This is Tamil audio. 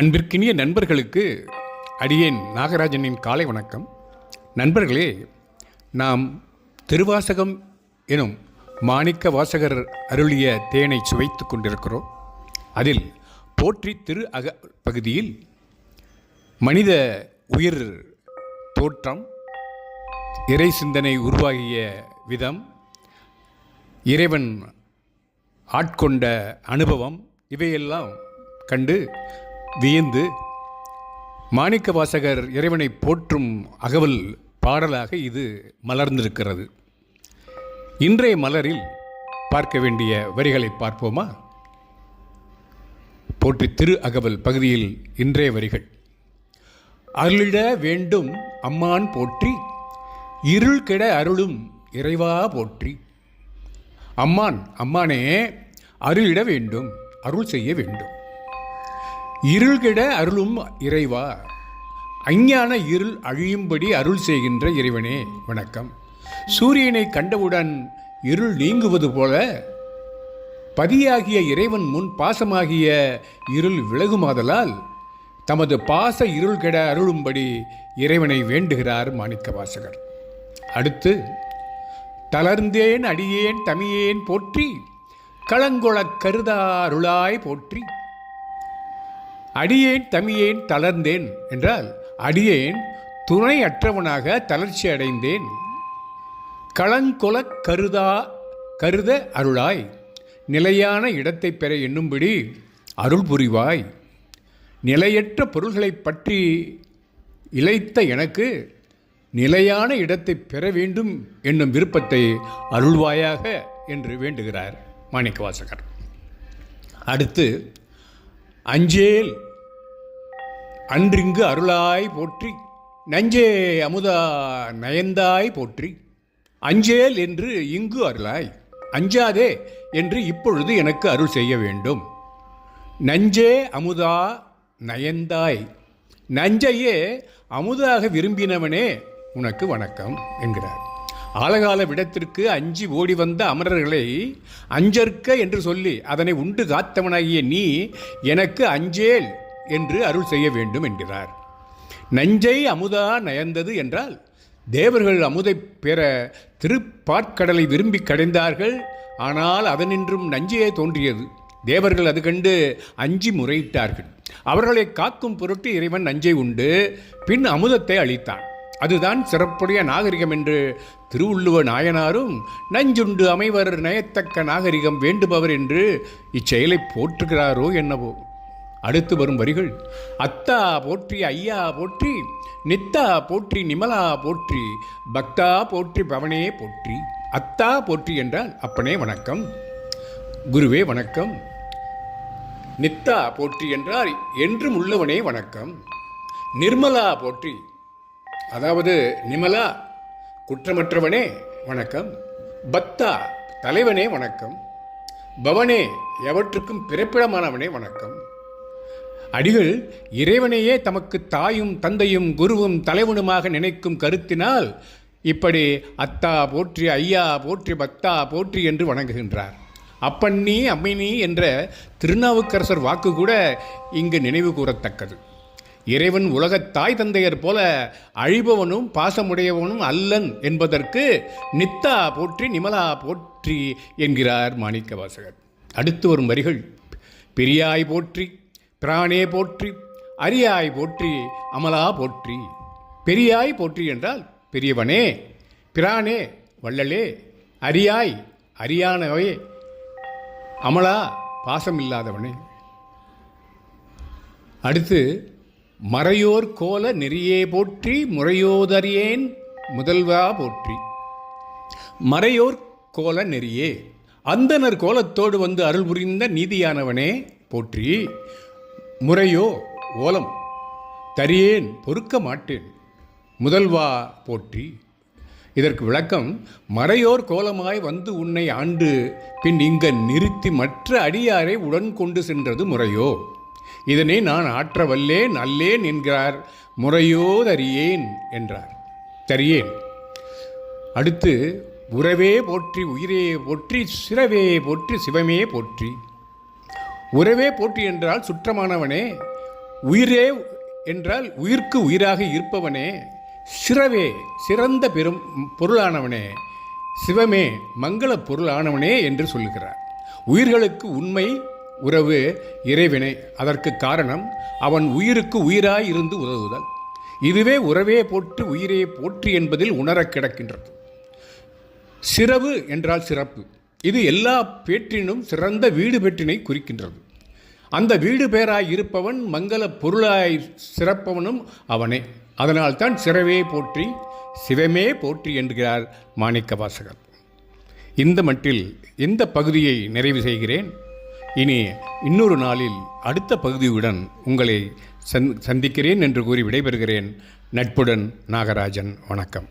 அன்பிற்கினிய நண்பர்களுக்கு அடியேன் நாகராஜனின் காலை வணக்கம். நண்பர்களே நாம் திருவாசகம் எனும் மாணிக்க வாசகர் அருளிய தேனை சுவைத்துக் கொண்டிருக்கிறோம். அதில் போற்றி திரு அக பகுதியில் மனித உயிர் தோற்றம் இறை சிந்தனை உருவாகிய விதம் இறைவன் ஆட்கொண்ட அனுபவம் இவையெல்லாம் கண்டு வியந்து மாணிக்க வாசகர் இறைவனை போற்றும் அகவல் பாடலாக இது மலர்ந்திருக்கிறது. இன்றைய மலரில் பார்க்க வேண்டிய வரிகளை பார்ப்போமா? போற்றி திரு அகவல் பகுதியில் இன்றைய வரிகள். அருளிட வேண்டும் அம்மான் போற்றி இருள் கெட அருளும் இறைவா போற்றி. அம்மான் அம்மானே அருளிட வேண்டும் அருள் செய்ய வேண்டும். இருள் கெட அருளும் இறைவா. அஞ்ஞான இருள் அழியும்படி அருள் செய்கின்ற இறைவனே வணக்கம். சூரியனை கண்டவுடன் இருள் நீங்குவது போல பதியாகிய இறைவன் முன் பாசமாகிய இருள் விலகுமாதலால் தமது பாச இருள் கெட அருளும்படி இறைவனை வேண்டுகிறார் மாணிக்க வாசகர் அடுத்து தளர்ந்தேன் அடியேன் தமியேன் போற்றி களங்கொளக் கருதாருளாய் போற்றி அடியேன் தமியேன் தளர்ந்தேன் என்றால் அடியேன் துணை அற்றவனாக தளர்ச்சி அடைந்தேன் களங்கொலக் கருதா கருத அருளாய் நிலையான இடத்தை பெற எண்ணும்படி அருள் புரிவாய். நிலையற்ற பொருள்களைப் பற்றி இழைத்த எனக்கு நிலையான இடத்தை பெற வேண்டும் என்னும் விருப்பத்தை அருள்வாயாக என்று வேண்டுகிறார் மாணிக்கவாசகர். அடுத்து அஞ்சேல் அன்றிங்கு அருளாய் போற்றி நஞ்சே அமுதா நயந்தாய் போற்றி அஞ்சேல் என்று இங்கு அருளாய் அஞ்சாதே என்று இப்பொழுது எனக்கு அருள் செய்ய வேண்டும். நஞ்சே அமுதா நயந்தாய் நஞ்சையே அமுதாக விரும்பினவனே உனக்கு வணக்கம் என்கிறார். ஆலகால விடத்திற்கு அஞ்சி ஓடி வந்த அமரர்களை அஞ்சற்க என்று சொல்லி அதனை உண்டு காத்தவனாகிய நீ எனக்கு அஞ்சேல் என்று அருள் செய்ய வேண்டும் என்கிறார். நஞ்சை அமுதா நயந்தது என்றால் தேவர்கள் அமுதை பெற திருப்பாற்கடலை விரும்பி கடைந்தார்கள் ஆனால் அதனின்றும் நஞ்சையே தோன்றியது. தேவர்கள் அது கண்டு அஞ்சி முறையிட்டார்கள். அவர்களை காக்கும் பொருட்டு இறைவன் நஞ்சை உண்டு பின் அமுதத்தை அளித்தான். அதுதான் சிறப்புடைய நாகரிகம் என்று திருவள்ளுவ நாயனாரும் நஞ்சுண்டு அமைவர் நயத்தக்க நாகரிகம் வேண்டுபவர் என்று இச்செயலை போற்றுகிறாரோ என்னவோ. அடுத்து வரும் வரிகள். அத்தா போற்றி ஐயா போற்றி நித்தா போற்றி நிமலா போற்றி பக்தா போற்றி பவனே போற்றி. அத்தா போற்றி என்றால் அப்பனே வணக்கம் குருவே வணக்கம். நித்தா போற்றி என்றால் என்றும் உள்ளவனே வணக்கம். நிர்மலா போற்றி அதாவது நிமலா குற்றமற்றவனே வணக்கம். பத்தா தலைவனே வணக்கம். பவனே எவற்றுக்கும் பிறப்பிடமானவனே வணக்கம். அடிகள் இறைவனையே தமக்கு தாயும் தந்தையும் குருவும் தலைவனுமாக நினைக்கும் கருத்தினால் இப்படி அத்தா போற்றி ஐயா போற்றி பக்தா போற்றி என்று வணங்குகின்றார். அப்பண்ணி அம்மினி என்ற திருநாவுக்கரசர் வாக்கு கூட இங்கு நினைவு கூறத்தக்கது. இறைவன் உலகத் தாய் தந்தையர் போல அழிபவனும் பாசமுடையவனும் அல்லன் என்பதற்கு நித்தா போற்றி நிமலா போற்றி என்கிறார் மாணிக்கவாசகர். அடுத்து வரும் வரிகள் பெரியாய் போற்றி பிரானே போற்றி அரியாய் போற்றி அமலா போற்றி. பெரியாய் போற்றி என்றால் பெரியவனே பிரானே வள்ளலே அரியாய் அரியானவே. அமலா பாசம் இல்லாதவனே அடுத்து மறையோர் கோல நெறியே போற்றி முறையோதறியேன் முதல்வா போற்றி. மறையோர் கோல நெறியே அந்தனர் கோலத்தோடு வந்து அருள் புரிந்த நீதியானவனே போற்றி. முறையோ ஓலம். தரியேன் பொறுக்க மாட்டேன். முதல்வா போற்றி. இதற்கு விளக்கம் மறையோர் கோலமாய் வந்து உன்னை ஆண்டு பின் இங்க நிறுத்தி மற்ற அடியாரை உடன் கொண்டு சென்றது முறையோ? இதனை நான் ஆற்ற வல்லேன் அல்லேன் என்கிறார் முறையோ தரியேன் என்றார். தரியேன் அடுத்து உறவே போற்றி உயிரே போற்றி சிறவே போற்றி சிவமே போற்றி. உறவே போற்றி என்றால் சுற்றமானவனே உயிரே என்றால் உயிர்க்கு உயிராக இருப்பவனே சிறவே சிறந்த பெரும் பொருளானவனே சிவமே மங்கள பொருளானவனே என்று சொல்லுகிறார். உயிர்களுக்கு உண்மை உறவு இறைவினை அதற்கு காரணம் அவன் உயிருக்கு உயிராய் இருந்து உதவுதல். இதுவே உறவே போற்று உயிரே போற்றி என்பதில் உணரக் கிடக்கின்றது. சிறவு என்றால் சிறப்பு. இது எல்லா பேற்றினும் சிறந்த வீடு பெற்றினை குறிக்கின்றது. அந்த வீடு பேராய் இருப்பவன் மங்கள பொருளாய் சிறப்பவனும் அவனே. அதனால்தான் சிறவே போற்றி சிவமே போற்றி என்கிறார் மாணிக்க வாசகர் இந்த மட்டில் இந்த பகுதியை நிறைவு செய்கிறேன். இனி இன்னொரு நாளில் அடுத்த பகுதியுடன் உங்களை சந் சந்திக்கிறேன் என்று கூறி விடைபெறுகிறேன். நட்புடன் நாகராஜன் வணக்கம்.